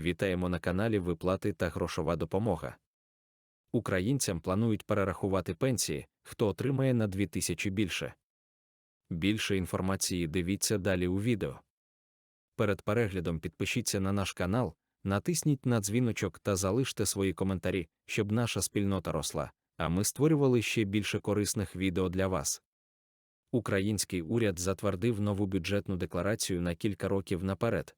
Вітаємо на каналі Виплати та грошова допомога. Українцям планують перерахувати пенсії, хто отримає на 2000 більше. Більше інформації дивіться далі у відео. Перед переглядом підпишіться на наш канал, натисніть на дзвіночок та залиште свої коментарі, щоб наша спільнота росла, а ми створювали ще більше корисних відео для вас. Український уряд затвердив нову бюджетну декларацію на кілька років наперед.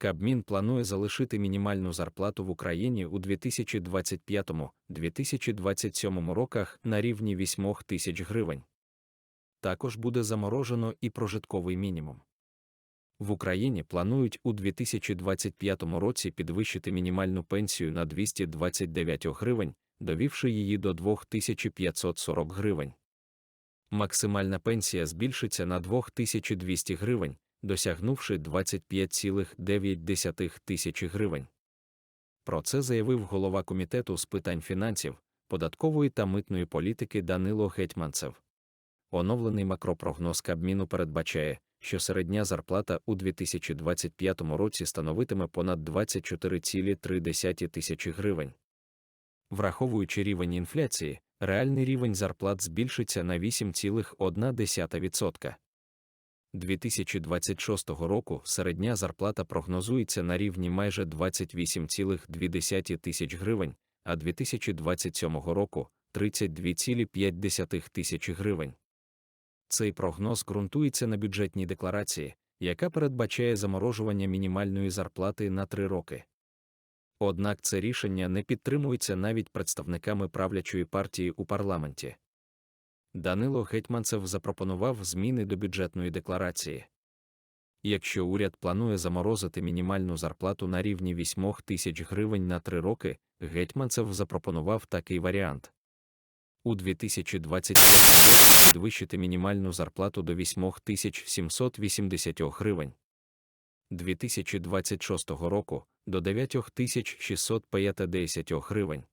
Кабмін планує залишити мінімальну зарплату в Україні у 2025-2027 роках на рівні 8 тисяч гривень. Також буде заморожено і прожитковий мінімум. В Україні планують у 2025 році підвищити мінімальну пенсію на 229 гривень, довівши її до 2540 гривень. Максимальна пенсія збільшиться на 2200 гривень, досягнувши 25,9 тисячі гривень. Про це заявив голова комітету з питань фінансів, податкової та митної політики Данило Гетьманцев. Оновлений макропрогноз Кабміну передбачає, що середня зарплата у 2025 році становитиме понад 24,3 тисячі гривень. Враховуючи рівень інфляції, реальний рівень зарплат збільшиться на 8,1%. 2026 року середня зарплата прогнозується на рівні майже 28,2 тисяч гривень, а 2027 року 32,5 тисячі гривень. Цей прогноз ґрунтується на бюджетній декларації, яка передбачає заморожування мінімальної зарплати на три роки. Однак це рішення не підтримується навіть представниками правлячої партії у парламенті. Данило Гетьманцев запропонував зміни до бюджетної декларації. Якщо уряд планує заморозити мінімальну зарплату на рівні 8 тисяч гривень на три роки, Гетьманцев запропонував такий варіант. У 2025 році підвищити мінімальну зарплату до 8780 гривень. 2026 року до 9650 гривень.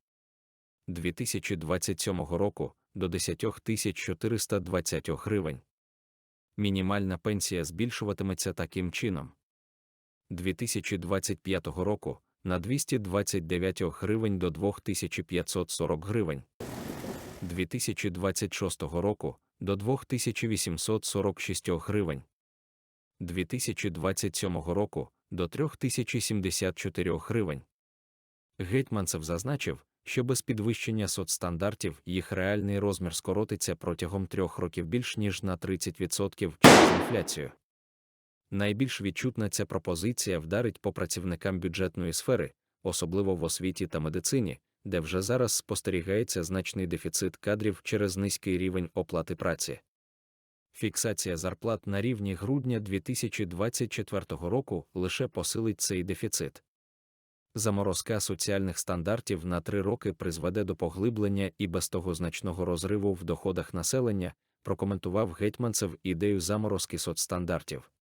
2027 року до 10420 гривень. Мінімальна пенсія збільшуватиметься таким чином. 2025 року на 229 гривень до 2540 гривень. 2026 року до 2846 гривень. 2027 року до 3074 гривень. Гетьманцев зазначив, що без підвищення соцстандартів їх реальний розмір скоротиться протягом трьох років більш ніж на 30% через інфляцію. Найбільш відчутна ця пропозиція вдарить по працівникам бюджетної сфери, особливо в освіті та медицині, де вже зараз спостерігається значний дефіцит кадрів через низький рівень оплати праці. Фіксація зарплат на рівні грудня 2024 року лише посилить цей дефіцит. Заморозка соціальних стандартів на три роки призведе до поглиблення і без того значного розриву в доходах населення, прокоментував гетьманцев ідею заморозки соцстандартів.